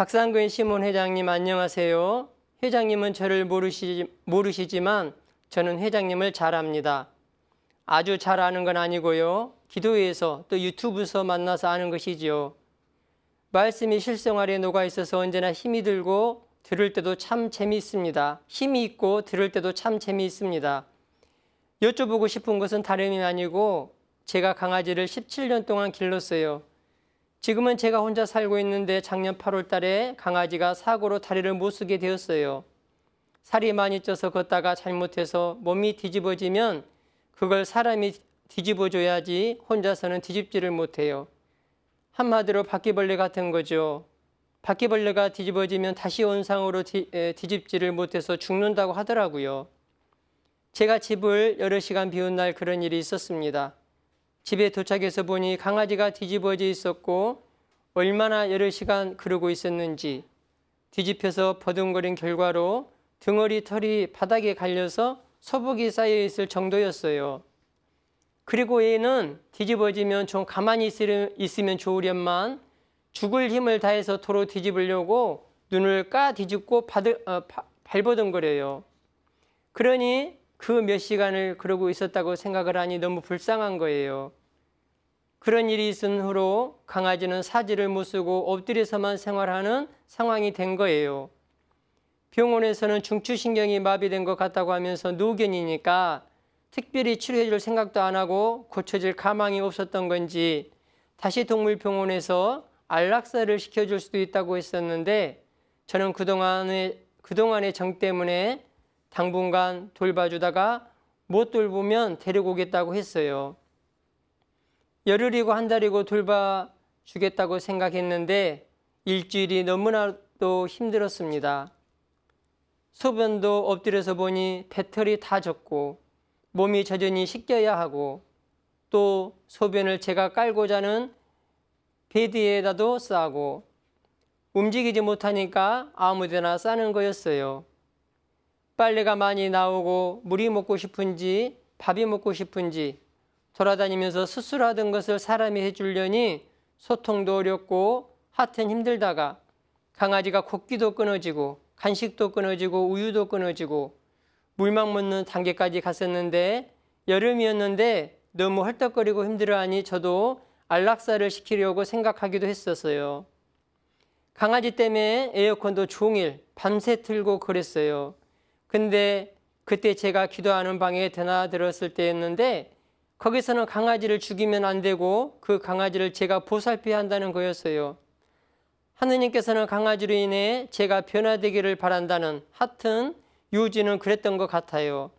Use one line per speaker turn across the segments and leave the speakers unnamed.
박상근 시몬 회장님 안녕하세요. 회장님은 저를 모르시, 모르시지만 저는 회장님을 잘 압니다. 아주 잘 아는 건 아니고요. 기도회에서 또 유튜브에서 만나서 아는 것이지요. 말씀이 실생활에 녹아 있어서 언제나 힘이 들고 들을 때도 참 재미있습니다. 힘이 있고 들을 때도 참 재미있습니다. 여쭤보고 싶은 것은 다름이 아니고 제가 강아지를 17년 동안 길렀어요. 지금은 제가 혼자 살고 있는데 작년 8월 달에 강아지가 사고로 다리를 못 쓰게 되었어요. 살이 많이 쪄서 걷다가 잘못해서 몸이 뒤집어지면 그걸 사람이 뒤집어줘야지 혼자서는 뒤집지를 못해요. 한마디로 바퀴벌레 같은 거죠. 바퀴벌레가 뒤집어지면 다시 에, 뒤집지를 못해서 죽는다고 하더라고요. 제가 집을 여러 시간 비운 날 그런 일이 있었습니다. 집에 도착해서 보니 강아지가 뒤집어져 있었고 얼마나 여러 시간 그러고 있었는지 뒤집혀서 버둥거린 결과로 등어리 털이 바닥에 갈려서 소복이 쌓여 있을 정도였어요. 그리고 얘는 뒤집어지면 좀 가만히 있으면 좋으련만 죽을 힘을 다해서 도로 뒤집으려고 눈을 까 뒤집고 바드, 어, 바- 발버둥거려요. 그러니 그 몇 시간을 그러고 있었다고 생각을 하니 너무 불쌍한 거예요. 그런 일이 있은 후로 강아지는 사지를 못 쓰고 엎드려서만 생활하는 상황이 된 거예요. 병원에서는 중추신경이 마비된 것 같다고 하면서 노견이니까 특별히 치료해 줄 생각도 안 하고 고쳐질 가망이 없었던 건지 다시 동물병원에서 안락사를 시켜줄 수도 있다고 했었는데 저는 그동안의, 그동안의 정 때문에 당분간 돌봐주다가 못 돌보면 데리고 오겠다고 했어요. 열흘이고 한 달이고 돌봐주겠다고 생각했는데 일주일이 너무나도 힘들었습니다. 소변도 엎드려서 보니 배털이 다 젖고 몸이 젖으니 씻겨야 하고 또 소변을 제가 깔고 자는 베드에다도 싸고 움직이지 못하니까 아무데나 싸는 거였어요. 빨래가 많이 나오고 물이 먹고 싶은지 밥이 먹고 싶은지 돌아다니면서 수술하던 것을 사람이 해주려니 소통도 어렵고 하여튼 힘들다가 강아지가 코끼도 끊어지고 간식도 끊어지고 우유도 끊어지고 물막 먹는 단계까지 갔었는데 여름이었는데 너무 헐떡거리고 힘들어하니 저도 안락사를 시키려고 생각하기도 했었어요. 강아지 때문에 에어컨도 종일 밤새 틀고 그랬어요. 근데 그때 제가 기도하는 방에 드나들었을 때였는데 거기서는 강아지를 죽이면 안 되고 그 강아지를 제가 보살펴야 한다는 거였어요. 하느님께서는 강아지로 인해 제가 변화되기를 바란다는 하여튼 유지는 그랬던 것 같아요.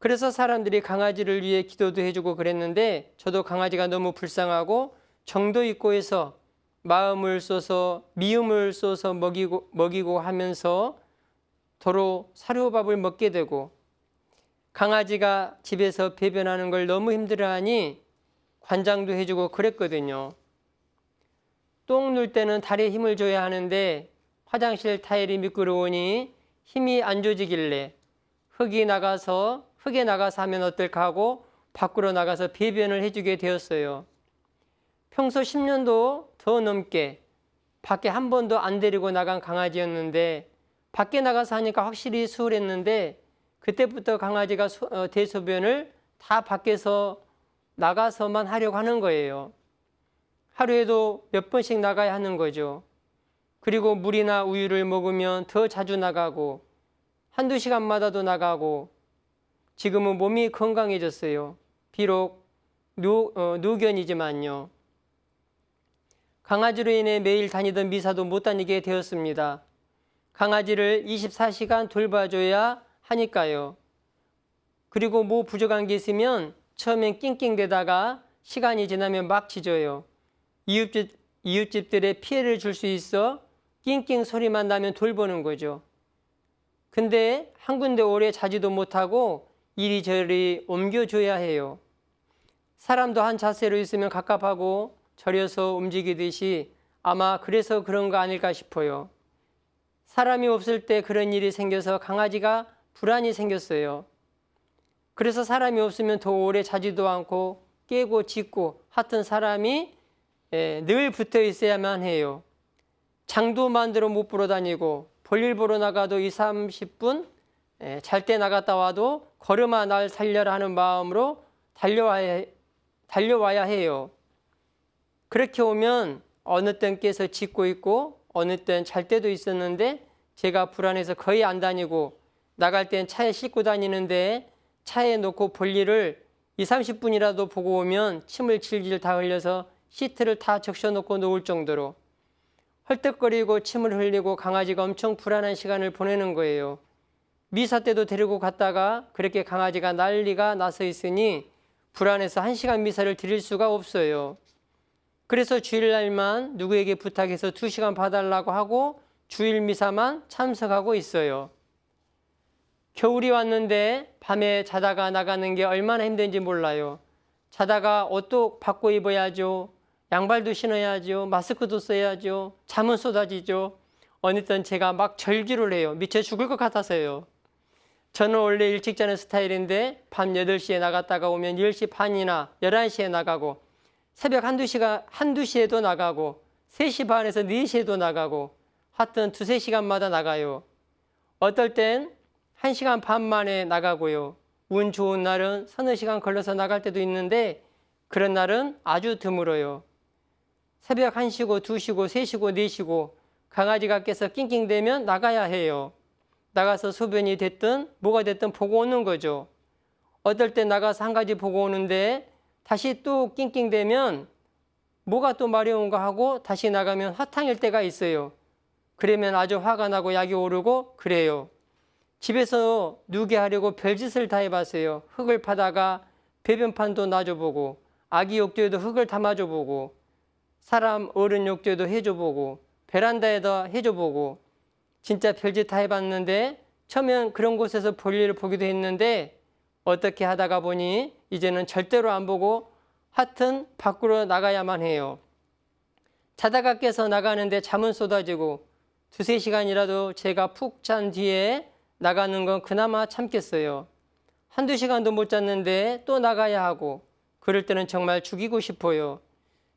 그래서 사람들이 강아지를 위해 기도도 해주고 그랬는데 저도 강아지가 너무 불쌍하고 정도 있고 해서 마음을 쏘서 미움을 쏘서 먹이고 먹이고 하면서 도로 사료밥을 먹게 되고 강아지가 집에서 배변하는 걸 너무 힘들어하니 관장도 해주고 그랬거든요. 똥 눌 때는 다리에 힘을 줘야 하는데 화장실 타일이 미끄러우니 힘이 안 줘지길래 흙이 나가서 흙에 나가서 하면 어떨까 하고 밖으로 나가서 배변을 해주게 되었어요. 평소 10년도 더 넘게 밖에 한 번도 안 데리고 나간 강아지였는데 밖에 나가서 하니까 확실히 수월했는데 그때부터 강아지가 소- 어, 대소변을 다 밖에서 나가서만 하려고 하는 거예요. 하루에도 몇 번씩 나가야 하는 거죠. 그리고 물이나 우유를 먹으면 더 자주 나가고 한두 시간마다도 나가고 지금은 몸이 건강해졌어요. 비록 노, 어, 노견이지만요. 강아지로 인해 매일 다니던 미사도 못 다니게 되었습니다. 강아지를 24시간 돌봐줘야 하니까요. 그리고 뭐 부족한 게 있으면 처음엔 낑낑대다가 시간이 지나면 막 짖어요. 이웃집, 이웃집들의 피해를 줄 수 있어 낑낑 소리만 나면 돌보는 거죠. 근데 한 군데 오래 자지도 못하고 이리저리 옮겨줘야 해요. 사람도 한 자세로 있으면 갑갑하고 저려서 움직이듯이 아마 그래서 그런 거 아닐까 싶어요. 사람이 없을 때 그런 일이 생겨서 강아지가 불안이 생겼어요. 그래서 사람이 없으면 더 오래 자지도 않고 깨고 짖고 하여튼 사람이 예, 늘 붙어 있어야만 해요. 장도 만들어 못 보러 다니고 볼일 보러 나가도 2, 30분 잘 때 나갔다 와도 걸음아 날 살려라 하는 마음으로 달려와야, 달려와야 해요. 그렇게 오면 어느 땐 깨서 짖고 있고 어느 땐 잘 때도 있었는데 제가 불안해서 거의 안 다니고 나갈 땐 차에 싣고 다니는데 차에 놓고 볼 일을 2, 30분이라도 보고 오면 침을 질질 다 흘려서 시트를 다 적셔놓고 놓을 정도로 헐떡거리고 침을 흘리고 강아지가 엄청 불안한 시간을 보내는 거예요. 미사 때도 데리고 갔다가 그렇게 강아지가 난리가 나서 있으니 불안해서 한 시간 미사를 드릴 수가 없어요. 그래서 주일날만 누구에게 부탁해서 두 시간 봐달라고 하고 주일 미사만 참석하고 있어요. 겨울이 왔는데 밤에 자다가 나가는 게 얼마나 힘든지 몰라요. 자다가 옷도 바꿔 입어야죠. 양발도 신어야죠. 마스크도 써야죠. 잠은 쏟아지죠. 어느 땐 제가 막 절규를 해요. 미쳐 죽을 것 같아서요. 저는 원래 일찍 자는 스타일인데 밤 8시에 나갔다가 오면 10시 반이나 11시에 나가고 새벽 한두 시가 한두 시에도 나가고 3시 반에서 4시에도 나가고 하여튼 두세 시간마다 나가요. 어떨 땐 1시간 반 만에 나가고요. 운 좋은 날은 서너 시간 걸려서 나갈 때도 있는데 그런 날은 아주 드물어요. 새벽 1시고 2시고 3시고 4시고 강아지가 깨서 낑낑대면 나가야 해요. 나가서 소변이 됐든 뭐가 됐든 보고 오는 거죠. 어떨 때 나가서 한 가지 보고 오는데 다시 또 낑낑대면 뭐가 또 마려운가 하고 다시 나가면 화탕일 때가 있어요. 그러면 아주 화가 나고 약이 오르고 그래요. 집에서 누게 하려고 별짓을 다 해봤어요. 흙을 파다가 배변판도 놔줘보고 아기 욕조에도 흙을 담아줘보고 사람 어른 욕조에도 해줘보고 베란다에다 해줘보고 진짜 별짓 다 해봤는데 처음엔 그런 곳에서 볼일을 보기도 했는데 어떻게 하다가 보니 이제는 절대로 안 보고 하여튼 밖으로 나가야만 해요. 자다가 깨서 나가는데 잠은 쏟아지고 두세 시간이라도 제가 푹 잔 뒤에 나가는 건 그나마 참겠어요. 한두 시간도 못 잤는데 또 나가야 하고 그럴 때는 정말 죽이고 싶어요.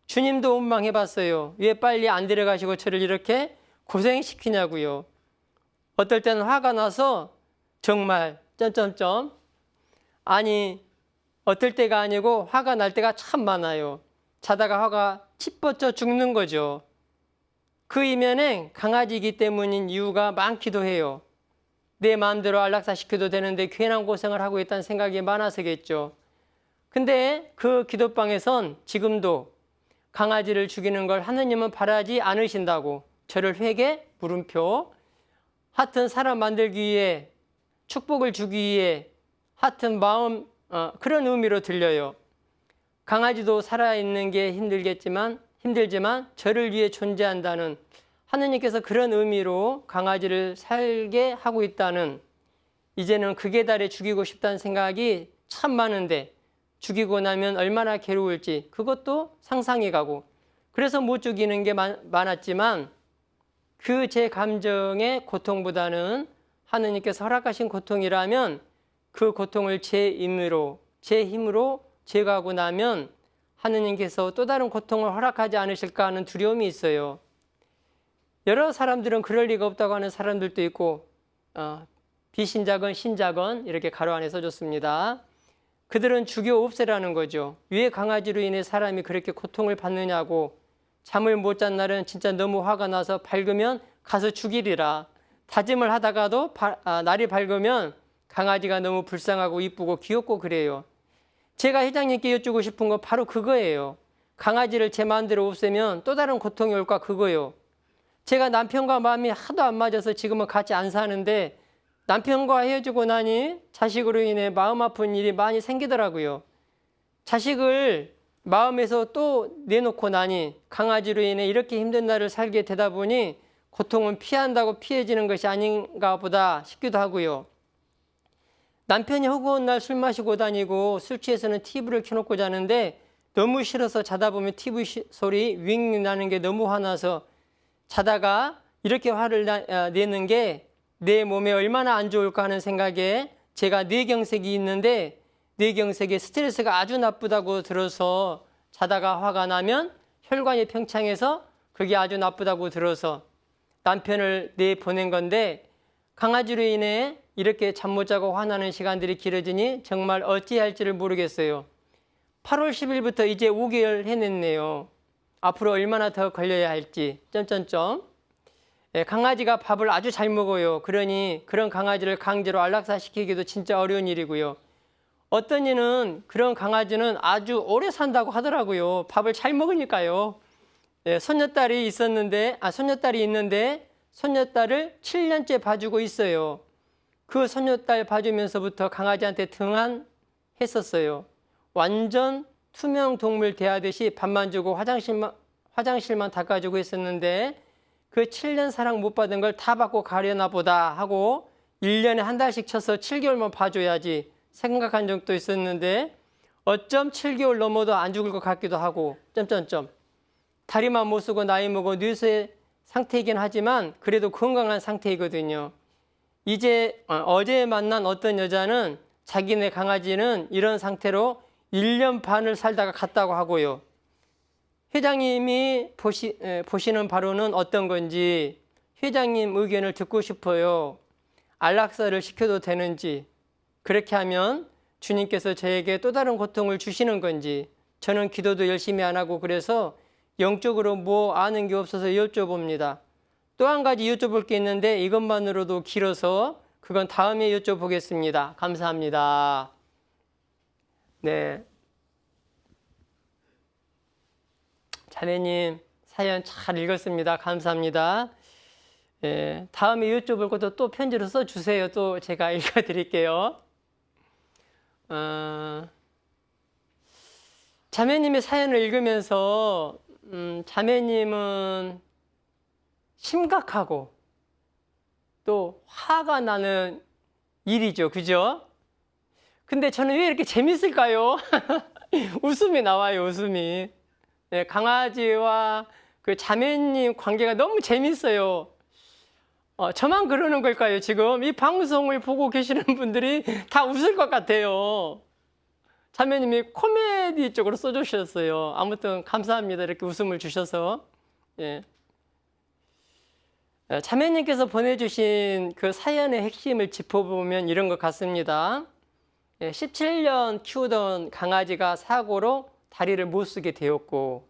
주님도 원망해 봤어요. 왜 빨리 안 데려가시고 저를 이렇게 고생시키냐고요. 어떨 때는 화가 나서 정말 점점점 아니 어떨 때가 아니고 화가 날 때가 참 많아요. 자다가 화가 치뻗쳐 죽는 거죠. 그 이면엔 강아지이기 때문인 이유가 많기도 해요. 내 마음대로 안락사시켜도 되는데 괜한 고생을 하고 있다는 생각이 많아서겠죠. 근데 그 기도방에선 지금도 강아지를 죽이는 걸 하느님은 바라지 않으신다고 저를 회개 물음표 하여튼 사람 만들기 위해 축복을 주기 위해 하여튼 마음 어, 그런 의미로 들려요. 강아지도 살아있는 게 힘들겠지만 힘들지만 저를 위해 존재한다는 하느님께서 그런 의미로 강아지를 살게 하고 있다는 이제는 그 계달에 죽이고 싶다는 생각이 참 많은데 죽이고 나면 얼마나 괴로울지 그것도 상상해 가고 그래서 못 죽이는 게 많았지만 그 제 감정의 고통보다는 하느님께서 허락하신 고통이라면 그 고통을 제 힘으로 제 힘으로 제거하고 나면 하느님께서 또 다른 고통을 허락하지 않으실까 하는 두려움이 있어요. 여러 사람들은 그럴 리가 없다고 하는 사람들도 있고 어, 비신자건 신자건 이렇게 가로 안에 써줬습니다. 그들은 죽여 없애라는 거죠. 왜 강아지로 인해 사람이 그렇게 고통을 받느냐고 잠을 못 잔 날은 진짜 너무 화가 나서 밝으면 가서 죽이리라. 다짐을 하다가도 바, 아, 날이 밝으면 강아지가 너무 불쌍하고 이쁘고 귀엽고 그래요. 제가 회장님께 여쭈고 싶은 건 바로 그거예요. 강아지를 제 마음대로 없애면 또 다른 고통이 올까 그거요. 제가 남편과 마음이 하도 안 맞아서 지금은 같이 안 사는데 남편과 헤어지고 나니 자식으로 인해 마음 아픈 일이 많이 생기더라고요. 자식을 마음에서 또 내놓고 나니 강아지로 인해 이렇게 힘든 날을 살게 되다 보니 고통은 피한다고 피해지는 것이 아닌가 보다 싶기도 하고요. 남편이 허구한 날 술 마시고 다니고 술 취해서는 TV를 켜놓고 자는데 너무 싫어서 자다 보면 TV 소리 윙 나는 게 너무 화나서 자다가 이렇게 화를 아, 내는 게 내 몸에 얼마나 안 좋을까 하는 생각에 제가 뇌경색이 있는데 뇌경색에 스트레스가 아주 나쁘다고 들어서 자다가 화가 나면 혈관이 팽창해서 그게 아주 나쁘다고 들어서 남편을 내 보낸 건데 강아지로 인해 이렇게 잠 못 자고 화나는 시간들이 길어지니 정말 어찌할지를 모르겠어요. 8월 10일부터 이제 5개월 해냈네요. 앞으로 얼마나 더 걸려야 할지 점점점. 예, 강아지가 밥을 아주 잘 먹어요. 그러니 그런 강아지를 강제로 안락사 시키기도 진짜 어려운 일이고요. 어떤 이는 그런 강아지는 아주 오래 산다고 하더라고요. 밥을 잘 먹으니까요. 예, 손녀딸이 있었는데, 아, 손녀딸이 있는데, 손녀딸을 7년째 봐주고 있어요. 그 손녀딸 봐주면서부터 강아지한테 등한 했었어요. 완전 투명 동물 대하듯이 밥만 주고 화장실만, 화장실만 닦아주고 있었는데, 그 7년 사랑 못 받은 걸 다 받고 가려나 보다 하고 1년에 한 달씩 쳐서 7개월만 봐줘야지 생각한 적도 있었는데 어쩜 7개월 넘어도 안 죽을 것 같기도 하고 점점점 다리만 못 쓰고 나이 먹어 뇌세 상태이긴 하지만 그래도 건강한 상태이거든요. 이제 어, 어제 만난 어떤 여자는 자기네 강아지는 이런 상태로 1년 반을 살다가 갔다고 하고요. 회장님이 보시, 에, 보시는 바로는 어떤 건지 회장님 의견을 듣고 싶어요. 안락사를 시켜도 되는지 그렇게 하면 주님께서 저에게 또 다른 고통을 주시는 건지 저는 기도도 열심히 안 하고 그래서 영적으로 뭐 아는 게 없어서 여쭤봅니다. 또 한 가지 여쭤볼 게 있는데 이것만으로도 길어서 그건 다음에 여쭤보겠습니다. 감사합니다. 네. 자매님 사연 잘 읽었습니다. 감사합니다. 예, 다음에 여쭤볼 것도 또 편지로 써주세요. 또 제가 읽어드릴게요. 어, 자매님의 사연을 읽으면서 음, 자매님은 심각하고 또 화가 나는 일이죠. 그죠? 근데 저는 왜 이렇게 재밌을까요? 웃음이 나와요, 웃음이. 네, 강아지와 그 자매님 관계가 너무 재밌어요. 어, 저만 그러는 걸까요, 지금? 이 방송을 보고 계시는 분들이 다 웃을 것 같아요. 자매님이 코미디 쪽으로 써주셨어요. 아무튼 감사합니다. 이렇게 웃음을 주셔서. 예. 예, 자매님께서 보내주신 그 사연의 핵심을 짚어보면 이런 것 같습니다. 예, 17년 키우던 강아지가 사고로 다리를 못 쓰게 되었고,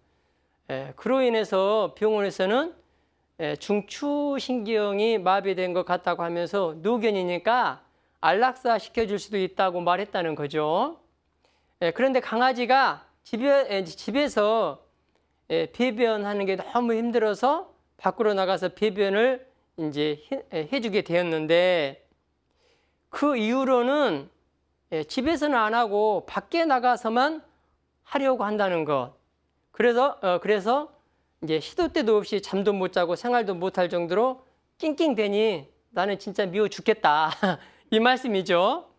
예, 그로 인해서 병원에서는 예, 중추신경이 마비된 것 같다고 하면서 노견이니까 안락사 시켜줄 수도 있다고 말했다는 거죠. 예, 그런데 강아지가 집에, 예, 집에서 예, 배변하는 게 너무 힘들어서 밖으로 나가서 배변을 이제 해, 예, 해주게 되었는데 그 이후로는 예, 집에서는 안 하고 밖에 나가서만 하려고 한다는 것. 그래서 어, 그래서 이제 시도 때도 없이 잠도 못 자고 생활도 못 할 정도로 낑낑대니 나는 진짜 미워 죽겠다. 이 말씀이죠.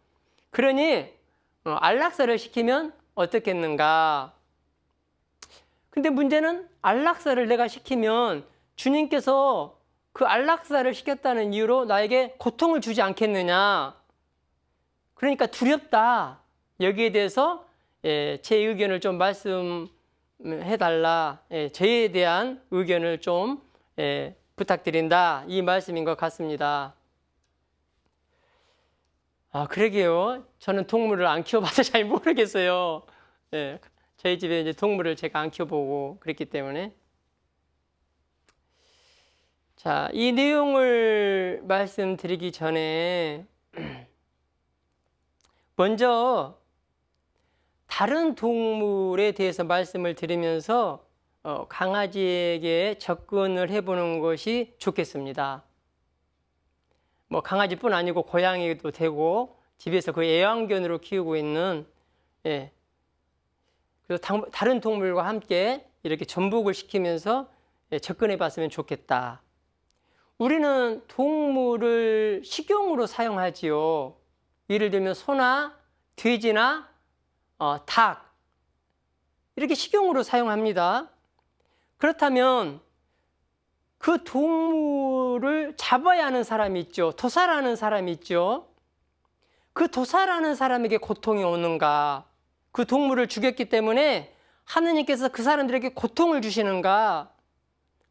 그러니 어, 안락사를 시키면 어떻겠는가? 근데 문제는 안락사를 내가 시키면 주님께서 그 안락사를 시켰다는 이유로 나에게 고통을 주지 않겠느냐? 그러니까 두렵다. 여기에 대해서 예, 제 의견을 좀 말씀해 달라. 예, 저에 대한 의견을 좀 예, 부탁드린다. 이 말씀인 것 같습니다. 아, 그러게요. 저는 동물을 안 키워봐서 잘 모르겠어요. 예, 저희 집에 이제 동물을 제가 안 키워보고 그랬기 때문에. 자, 이 내용을 말씀드리기 전에 먼저 다른 동물에 대해서 말씀을 드리면서 어, 강아지에게 접근을 해보는 것이 좋겠습니다. 뭐 강아지뿐 아니고 고양이도 되고 집에서 그 애완견으로 키우고 있는 예. 그래서 당, 다른 동물과 함께 이렇게 전복을 시키면서 예, 접근해 봤으면 좋겠다. 우리는 동물을 식용으로 사용하지요. 예를 들면 소나 돼지나 어, 닭 이렇게 식용으로 사용합니다. 그렇다면 그 동물을 잡아야 하는 사람이 있죠. 도살하는 사람이 있죠. 그 도살하는 사람에게 고통이 오는가? 그 동물을 죽였기 때문에 하느님께서 그 사람들에게 고통을 주시는가?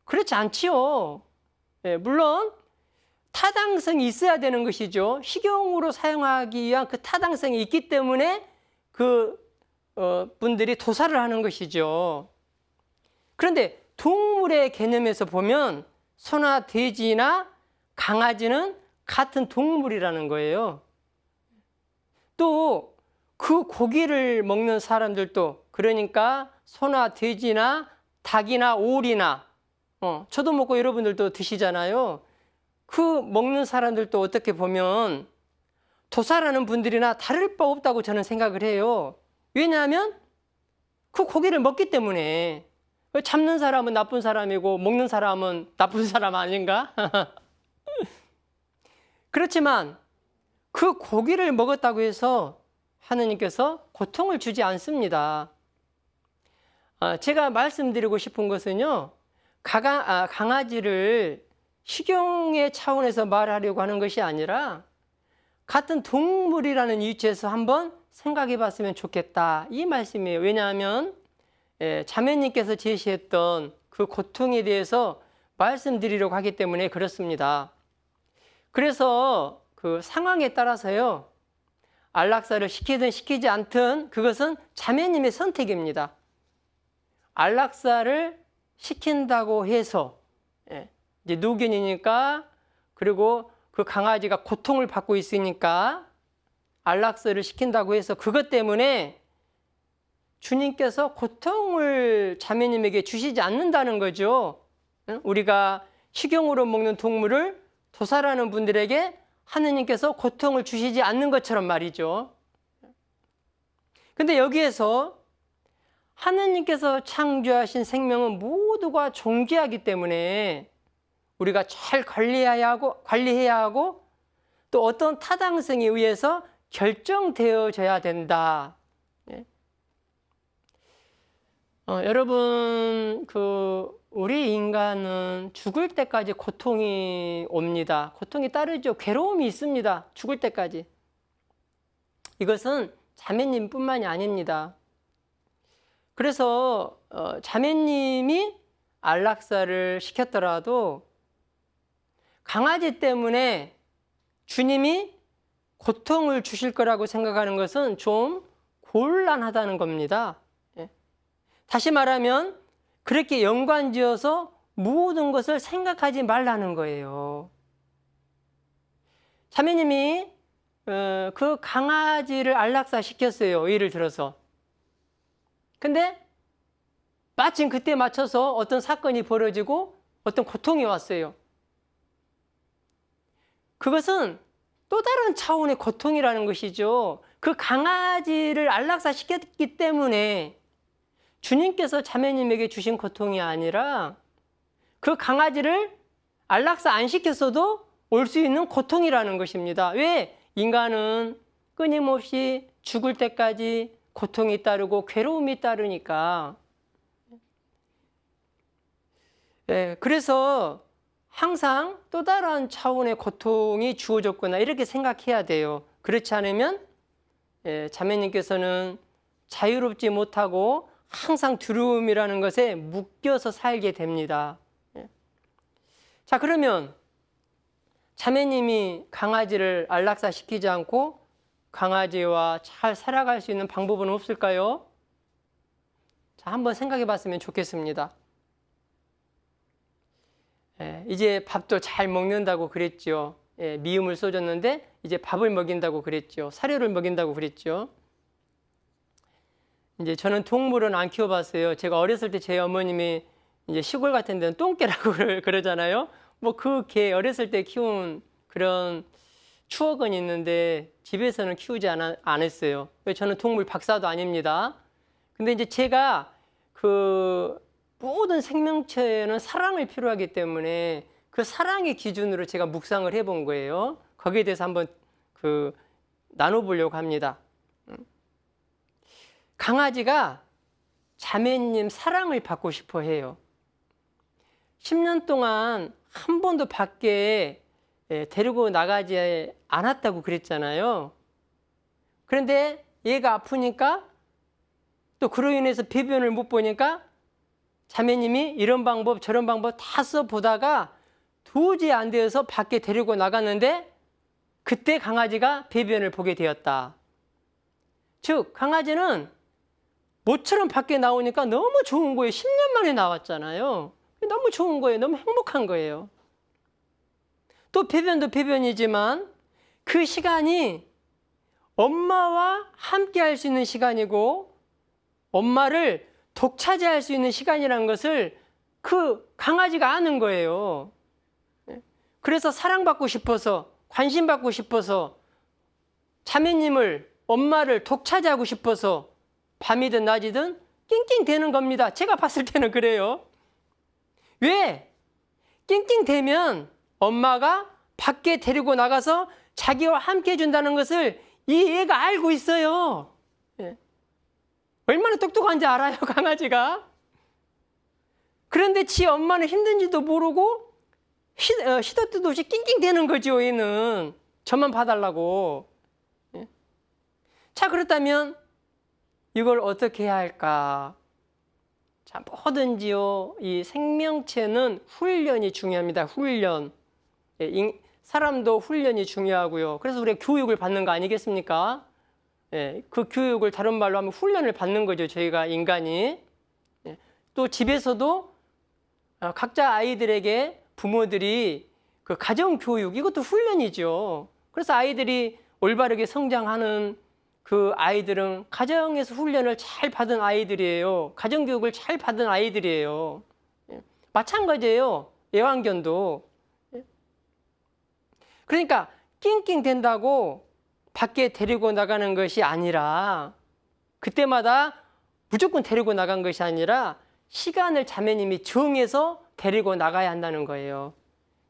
그렇지 않지요. 예, 물론 타당성이 있어야 되는 것이죠. 식용으로 사용하기 위한 그 타당성이 있기 때문에 그 어, 분들이 도살을 하는 것이죠. 그런데 동물의 개념에서 보면 소나 돼지나 강아지는 같은 동물이라는 거예요. 또 그 고기를 먹는 사람들도 그러니까 소나 돼지나 닭이나 오리나 어, 저도 먹고 여러분들도 드시잖아요. 그 먹는 사람들도 어떻게 보면 도살하는 분들이나 다를 바 없다고 저는 생각을 해요. 왜냐하면 그 고기를 먹기 때문에 잡는 사람은 나쁜 사람이고 먹는 사람은 나쁜 사람 아닌가? 그렇지만 그 고기를 먹었다고 해서 하느님께서 고통을 주지 않습니다. 아, 제가 말씀드리고 싶은 것은요, 가가, 아, 강아지를 식용의 차원에서 말하려고 하는 것이 아니라 같은 동물이라는 위치에서 한번 생각해 봤으면 좋겠다. 이 말씀이에요. 왜냐하면 예, 자매님께서 제시했던 그 고통에 대해서 말씀드리려고 하기 때문에 그렇습니다. 그래서 그 상황에 따라서요, 안락사를 시키든 시키지 않든 그것은 자매님의 선택입니다. 안락사를 시킨다고 해서 예, 이제 노견이니까 그리고 그 강아지가 고통을 받고 있으니까 안락사를 시킨다고 해서 그것 때문에 주님께서 고통을 자매님에게 주시지 않는다는 거죠. 응? 우리가 식용으로 먹는 동물을 도살하는 분들에게 하느님께서 고통을 주시지 않는 것처럼 말이죠. 근데 여기에서 하느님께서 창조하신 생명은 모두가 존귀하기 때문에 우리가 잘 관리해야 하고 관리해야 하고 또 어떤 타당성에 의해서 결정되어져야 된다. 예. 어, 여러분 그 우리 인간은 죽을 때까지 고통이 옵니다. 고통이 따르죠. 괴로움이 있습니다. 죽을 때까지. 이것은 자매님뿐만이 아닙니다. 그래서 어, 자매님이 안락사를 시켰더라도 강아지 때문에 주님이 고통을 주실 거라고 생각하는 것은 좀 곤란하다는 겁니다. 예. 다시 말하면 그렇게 연관지어서 모든 것을 생각하지 말라는 거예요. 자매님이 어, 그 강아지를 안락사 시켰어요. 예를 들어서. 근데 마침 그때 맞춰서 어떤 사건이 벌어지고 어떤 고통이 왔어요. 그것은 또 다른 차원의 고통이라는 것이죠. 그 강아지를 안락사 시켰기 때문에 주님께서 자매님에게 주신 고통이 아니라 그 강아지를 안락사 안 시켰어도 올 수 있는 고통이라는 것입니다. 왜? 인간은 끊임없이 죽을 때까지 고통이 따르고 괴로움이 따르니까. 예, 그래서 항상 또 다른 차원의 고통이 주어졌구나 이렇게 생각해야 돼요. 그렇지 않으면 예, 자매님께서는 자유롭지 못하고 항상 두려움이라는 것에 묶여서 살게 됩니다. 예. 자 그러면 자매님이 강아지를 안락사 시키지 않고 강아지와 잘 살아갈 수 있는 방법은 없을까요? 자 한번 생각해 봤으면 좋겠습니다. 예, 이제 밥도 잘 먹는다고 그랬죠. 예, 미음을 쏘줬는데 이제 밥을 먹인다고 그랬죠. 사료를 먹인다고 그랬죠. 이제 저는 동물은 안 키워봤어요. 제가 어렸을 때 제 어머님이 이제 시골 같은 데는 똥개라고 그러잖아요. 뭐 그 개 어렸을 때 키운 그런 추억은 있는데 집에서는 키우지 않, 않았어요. 저는 동물 박사도 아닙니다. 근데 이제 제가 그 모든 생명체에는 사랑을 필요하기 때문에 그 사랑의 기준으로 제가 묵상을 해본 거예요. 거기에 대해서 한번 그 나눠보려고 합니다. 강아지가 자매님 사랑을 받고 싶어 해요. 10년 동안 한 번도 밖에 예, 데리고 나가지 않았다고 그랬잖아요. 그런데 얘가 아프니까 또 그로 인해서 배변을 못 보니까 자매님이 이런 방법 저런 방법 다 써보다가 도저히 안 되어서 밖에 데리고 나갔는데 그때 강아지가 배변을 보게 되었다. 즉 강아지는 모처럼 밖에 나오니까 너무 좋은 거예요. 10년 만에 나왔잖아요. 너무 좋은 거예요. 너무 행복한 거예요. 또 배변도 배변이지만 그 시간이 엄마와 함께 할 수 있는 시간이고 엄마를 독차지할 수 있는 시간이라는 것을 그 강아지가 아는 거예요. 그래서 사랑받고 싶어서 관심받고 싶어서 자매님을 엄마를 독차지하고 싶어서 밤이든 낮이든 낑낑대는 겁니다. 제가 봤을 때는 그래요. 왜? 낑낑대면 엄마가 밖에 데리고 나가서 자기와 함께 해준다는 것을 이 애가 알고 있어요. 예. 얼마나 똑똑한지 알아요, 강아지가. 그런데 지 엄마는 힘든지도 모르고 시, 어, 시도 때도 없이 낑낑대는 거죠, 얘는. 저만 봐달라고. 예. 자, 그렇다면 이걸 어떻게 해야 할까? 자, 뭐든지요, 이 생명체는 훈련이 중요합니다. 훈련. 예, 인- 사람도 훈련이 중요하고요. 그래서 우리가 교육을 받는 거 아니겠습니까? 예, 그 교육을 다른 말로 하면 훈련을 받는 거죠. 저희가 인간이. 예, 또 집에서도 아, 각자 아이들에게 부모들이 그 가정 교육 이것도 훈련이죠. 그래서 아이들이 올바르게 성장하는 그 아이들은 가정에서 훈련을 잘 받은 아이들이에요. 가정 교육을 잘 받은 아이들이에요. 예, 마찬가지예요. 애완견도. 예. 그러니까 낑낑 된다고 밖에 데리고 나가는 것이 아니라 그때마다 무조건 데리고 나간 것이 아니라 시간을 자매님이 정해서 데리고 나가야 한다는 거예요.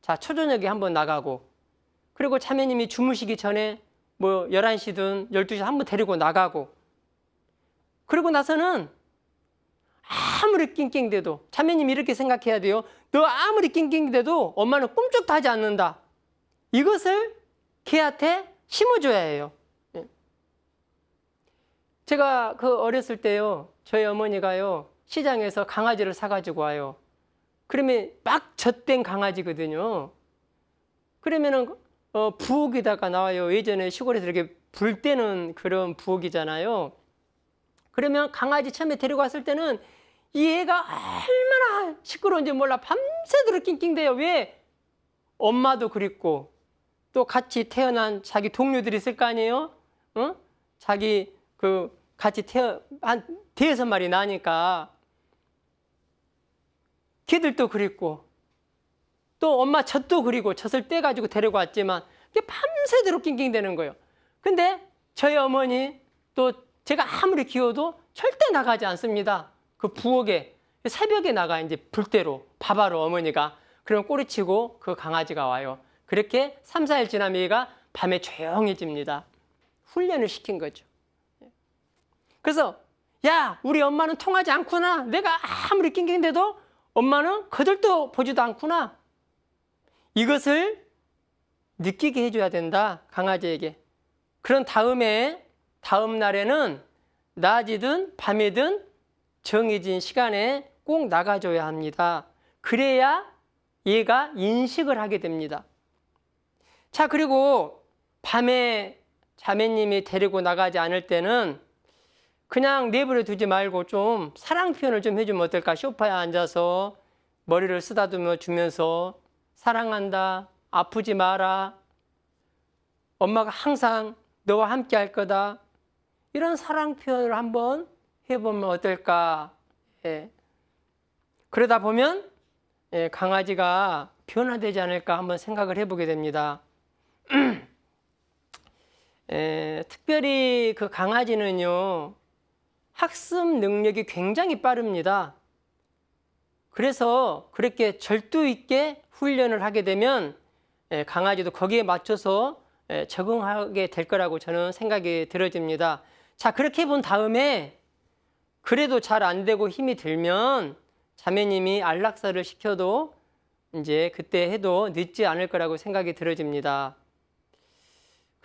자, 초저녁에 한번 나가고 그리고 자매님이 주무시기 전에 뭐 11시든 12시 한번 데리고 나가고 그리고 나서는 아무리 낑낑대도 자매님이 이렇게 생각해야 돼요. 너 아무리 낑낑대도 엄마는 꿈쩍도 하지 않는다. 이것을 걔한테 심어줘야 해요. 예. 제가 그 어렸을 때요, 저희 어머니가요, 시장에서 강아지를 사가지고 와요. 그러면 막 젖된 강아지거든요. 그러면은, 어, 부엌에다가 나와요. 예전에 시골에서 이렇게 불 때는 그런 부엌이잖아요. 그러면 강아지 처음에 왔을 때는 이 애가 얼마나 시끄러운지 몰라. 밤새도록 낑낑대요. 왜? 엄마도 그립고, 또 같이 태어난 자기 동료들이 있을 거 아니에요? 어? 자기 그 같이 태어 한 대여섯 마리 나니까 걔들도 그립고 또 엄마 젖도 그리고 젖을 떼 가지고 데리고 왔지만 그게 밤새도록 낑낑대는 거예요. 근데 저희 어머니 또 제가 아무리 키워도 절대 나가지 않습니다. 그 부엌에 새벽에 나가 이제 불대로 밥하러 어머니가 그럼 꼬리치고 그 강아지가 와요. 그렇게 3, 4일 지나면 얘가 밤에 조용해집니다. 훈련을 시킨 거죠. 그래서 야 우리 엄마는 통하지 않구나. 내가 아무리 낑낑대도 엄마는 거들떠 보지도 않구나. 이것을 느끼게 해줘야 된다. 강아지에게. 그런 다음에 다음 날에는 낮이든 밤이든 정해진 시간에 꼭 나가줘야 합니다. 그래야 얘가 인식을 하게 됩니다. 자, 그리고 밤에 자매님이 데리고 나가지 않을 때는 그냥 내버려 두지 말고 좀 사랑 표현을 좀 해주면 어떨까? 소파에 앉아서 머리를 쓰다듬어 주면서 사랑한다, 아프지 마라, 엄마가 항상 너와 함께 할 거다. 이런 사랑 표현을 한번 해보면 어떨까? 예. 그러다 보면 예, 강아지가 변화되지 않을까 한번 생각을 해보게 됩니다. 에, 특별히 그 강아지는요, 학습 능력이 굉장히 빠릅니다. 그래서 그렇게 절도 있게 훈련을 하게 되면 에, 강아지도 거기에 맞춰서 에, 적응하게 될 거라고 저는 생각이 들어집니다. 자, 그렇게 본 다음에 그래도 잘 안 되고 힘이 들면 자매님이 안락사를 시켜도 이제 그때 해도 늦지 않을 거라고 생각이 들어집니다.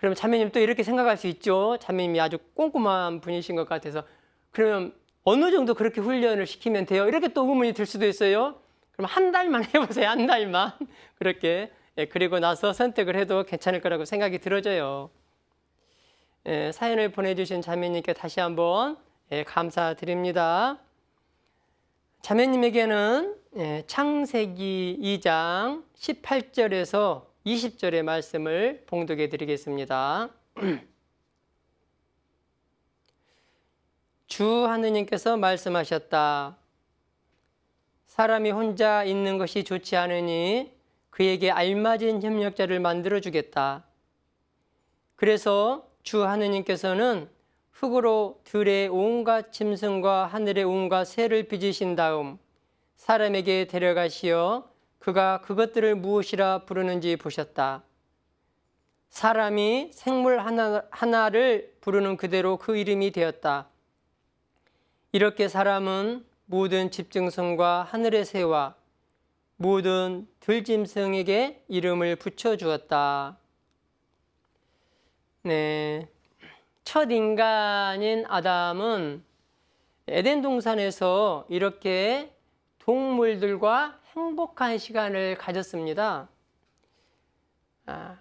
그러면 자매님 또 이렇게 생각할 수 있죠. 자매님이 아주 꼼꼼한 분이신 것 같아서 그러면 어느 정도 그렇게 훈련을 시키면 돼요? 이렇게 또 의문이 들 수도 있어요. 그럼 한 달만 해보세요. 한 달만. 그렇게. 예, 그리고 나서 선택을 해도 괜찮을 거라고 생각이 들어져요. 예, 사연을 보내주신 자매님께 다시 한번 예, 감사드립니다. 자매님에게는 예, 창세기 2장 18절에서 20절의 말씀을 봉독해 드리겠습니다. 주 하느님께서 말씀하셨다. 사람이 혼자 있는 것이 좋지 않으니 그에게 알맞은 협력자를 만들어 주겠다. 그래서 주 하느님께서는 흙으로 들의 온갖 짐승과 하늘의 온갖 새를 빚으신 다음 사람에게 데려가시어 그가 그것들을 무엇이라 부르는지 보셨다. 사람이 생물 하나, 하나를 부르는 그대로 그 이름이 되었다. 이렇게 사람은 모든 집중성과 하늘의 새와 모든 들짐승에게 이름을 붙여 주었다. 네. 첫 인간인 아담은 에덴 동산에서 이렇게 동물들과 행복한 시간을 가졌습니다. 아,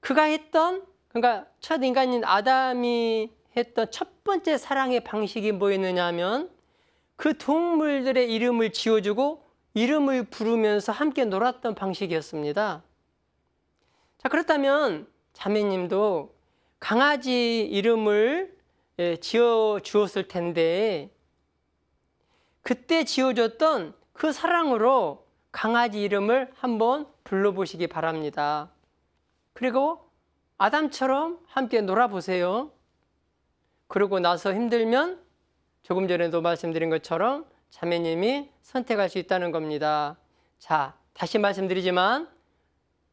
그가 했던, 그러니까 첫 인간인 아담이 했던 첫 번째 사랑의 방식이 뭐였느냐 하면 그 동물들의 이름을 지어주고 이름을 부르면서 함께 놀았던 방식이었습니다. 자, 그렇다면 자매님도 강아지 이름을 예, 지어 주었을 텐데 그때 지어줬던 그 사랑으로 강아지 이름을 한번 불러보시기 바랍니다. 그리고 아담처럼 함께 놀아보세요. 그러고 나서 힘들면 조금 전에도 말씀드린 것처럼 자매님이 선택할 수 있다는 겁니다. 자, 다시 말씀드리지만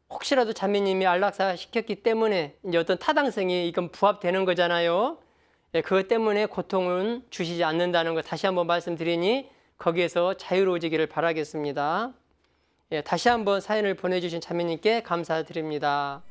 혹시라도 자매님이 안락사 시켰기 때문에 이제 어떤 타당성이 이건 부합되는 거잖아요. 예, 그것 때문에 고통은 주시지 않는다는 거 다시 한번 말씀드리니 거기에서 자유로워지기를 바라겠습니다. 예, 다시 한번 사연을 보내주신 자매님께 감사드립니다.